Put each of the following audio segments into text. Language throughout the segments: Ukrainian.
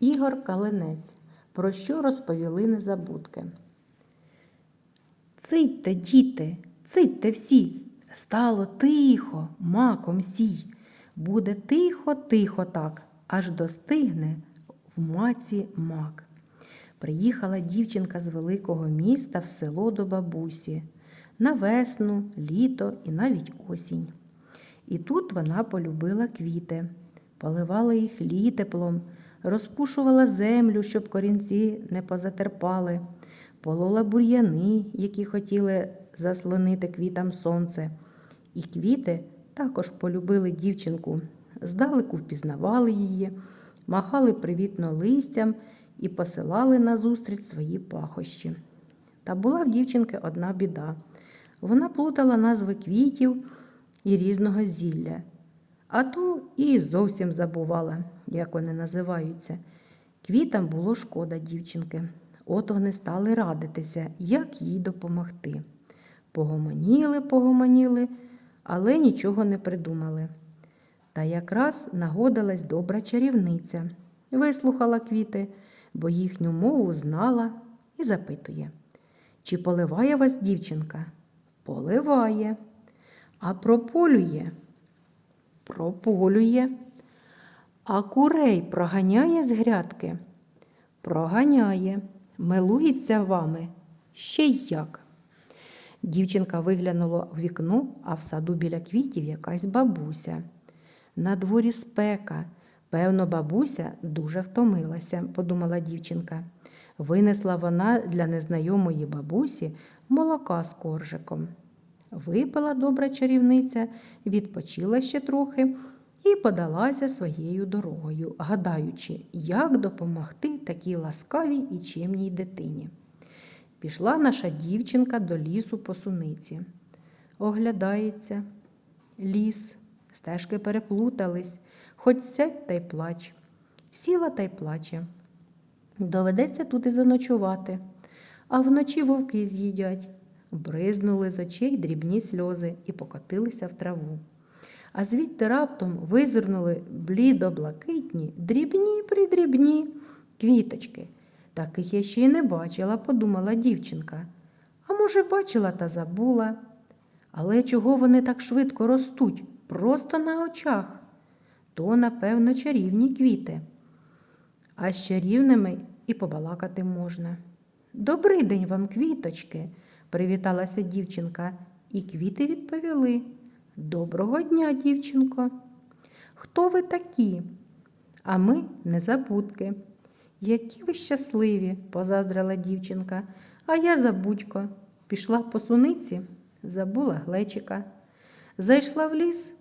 Ігор Калинець. Про що розповіли незабудки? Цитьте, діти, цитьте всі. Стало тихо, маком сій. Буде тихо, тихо так, аж достигне в маці мак. Приїхала дівчинка з великого міста в село до бабусі на весну, літо і навіть осінь. І тут вона полюбила квіти, поливала їх літеплом, розпушувала землю, щоб корінці не позатерпали, полола бур'яни, які хотіли заслонити квітам сонце. І квіти також полюбили дівчинку, здалеку впізнавали її, махали привітно листям і посилали назустріч свої пахощі. Та була в дівчинки одна біда. Вона плутала назви квітів і різного зілля, а то і зовсім забувала, як вони називаються. Квітам було шкода дівчинки. От вони стали радитися, як їй допомогти. Погомоніли, погомоніли, але нічого не придумали. Та якраз нагодилась добра чарівниця, вислухала квіти, бо їхню мову знала і запитує. Чи поливає вас дівчинка? Поливає. А прополює? Прополює. А курей проганяє з грядки? Проганяє. Милується вами? Ще й як. Дівчинка виглянула у вікно, а в саду біля квітів якась бабуся. На дворі спека. Певно, бабуся дуже втомилася, подумала дівчинка. Винесла вона для незнайомої бабусі молока з коржиком. Випила добра чарівниця, відпочила ще трохи і подалася своєю дорогою, гадаючи, як допомогти такій ласкавій і чимній дитині. Пішла наша дівчинка до лісу по суниці. Оглядається ліс, стежки переплутались, хоч сядь та й плач. Сіла та й плаче. Доведеться тут і заночувати, а вночі вовки з'їдять. Бризнули з очей дрібні сльози і покотилися в траву. А звідти раптом визирнули блідо-блакитні, дрібні придрібні квіточки. Таких я ще й не бачила, подумала дівчинка. А може, бачила та забула. Але чого вони так швидко ростуть, просто на очах? То, напевно, чарівні квіти. А з чарівними і побалакати можна. Добрий день вам, квіточки, привіталася дівчинка, і квіти відповіли. Доброго дня, дівчинко. Хто ви такі? А ми незабудки. Які ви щасливі, позаздрила дівчинка, а я забудько. Пішла по суниці, забула глечика. Зайшла в ліс,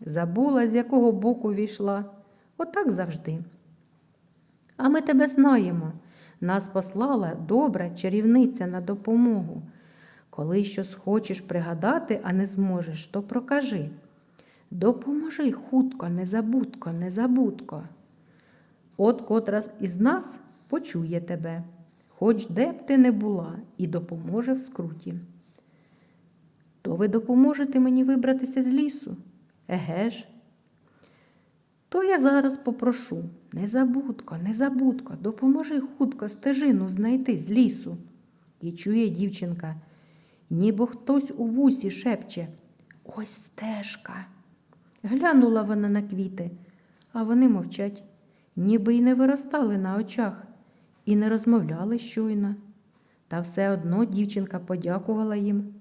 забула, з якого боку війшла. Отак завжди. А ми тебе знаємо. Нас послала добра чарівниця на допомогу. Коли щось хочеш пригадати, а не зможеш, то прокажи. Допоможи хутко, незабудко, незабудко. От котрась із нас почує тебе, хоч де б ти не була, і допоможе в скруті. То ви допоможете мені вибратися з лісу? Еге ж? То я зараз попрошу незабудко, незабудко, допоможи хутко стежину знайти з лісу. І чує дівчинка, ніби хтось у вусі шепче Ось стежка. Глянула вона на квіти, а вони мовчать, ніби й не виростали на очах і не розмовляли щойно. Та все одно дівчинка подякувала їм.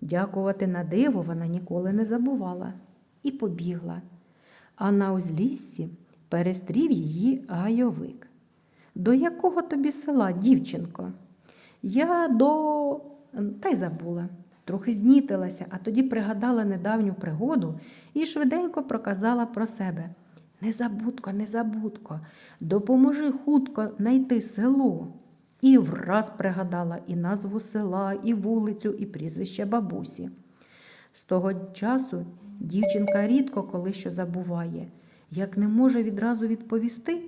Дякувати на диво вона ніколи не забувала і побігла а на узліссі перестрів її гайовик. До якого тобі села, дівчинко? Я до. Та й забула. Трохи знітилася, а тоді пригадала недавню пригоду і швиденько проказала про себе. Незабудко, незабудко, допоможи хутко найти село. І враз пригадала і назву села, і вулицю, і прізвище бабусі. З того часу дівчинка рідко коли що забуває. Як не може відразу відповісти,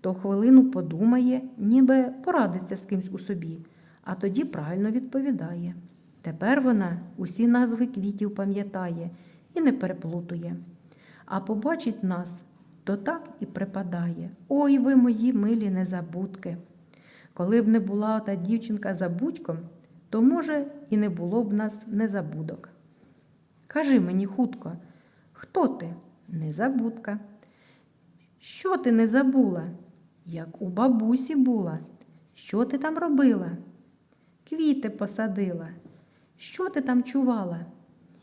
то хвилину подумає, ніби порадиться з кимсь у собі, а тоді правильно відповідає. Тепер вона усі назви квітів пам'ятає і не переплутує. А побачить нас то так і припадає. Ой ви мої милі незабудки. Коли б не була та дівчинка забудьком, то, може, і не було б нас незабудок. Кажи мені хутко, хто ти? Незабудка. Що ти не забула? Як у бабусі була? Що ти там робила? Квіти посадила. Що ти там чувала?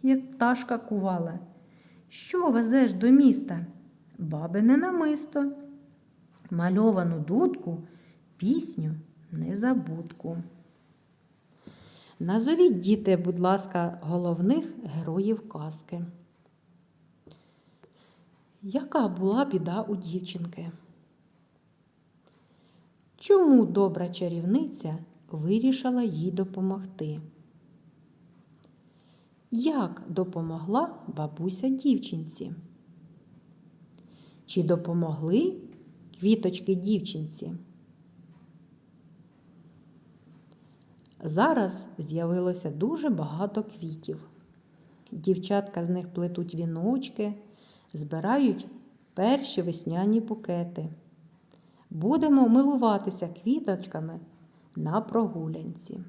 Як пташка кувала. Що везеш до міста? Бабине намисто, мальовану дудку, пісню незабудку. Назовіть, діти, будь ласка, головних героїв казки. Яка була біда у дівчинки? Чому добра чарівниця вирішила їй допомогти? Як допомогла бабуся дівчинці? Чи допомогли квіточки дівчинці? Зараз з'явилося дуже багато квітів. Дівчатка з них плетуть віночки, збирають перші весняні букети. Будемо милуватися квіточками на прогулянці.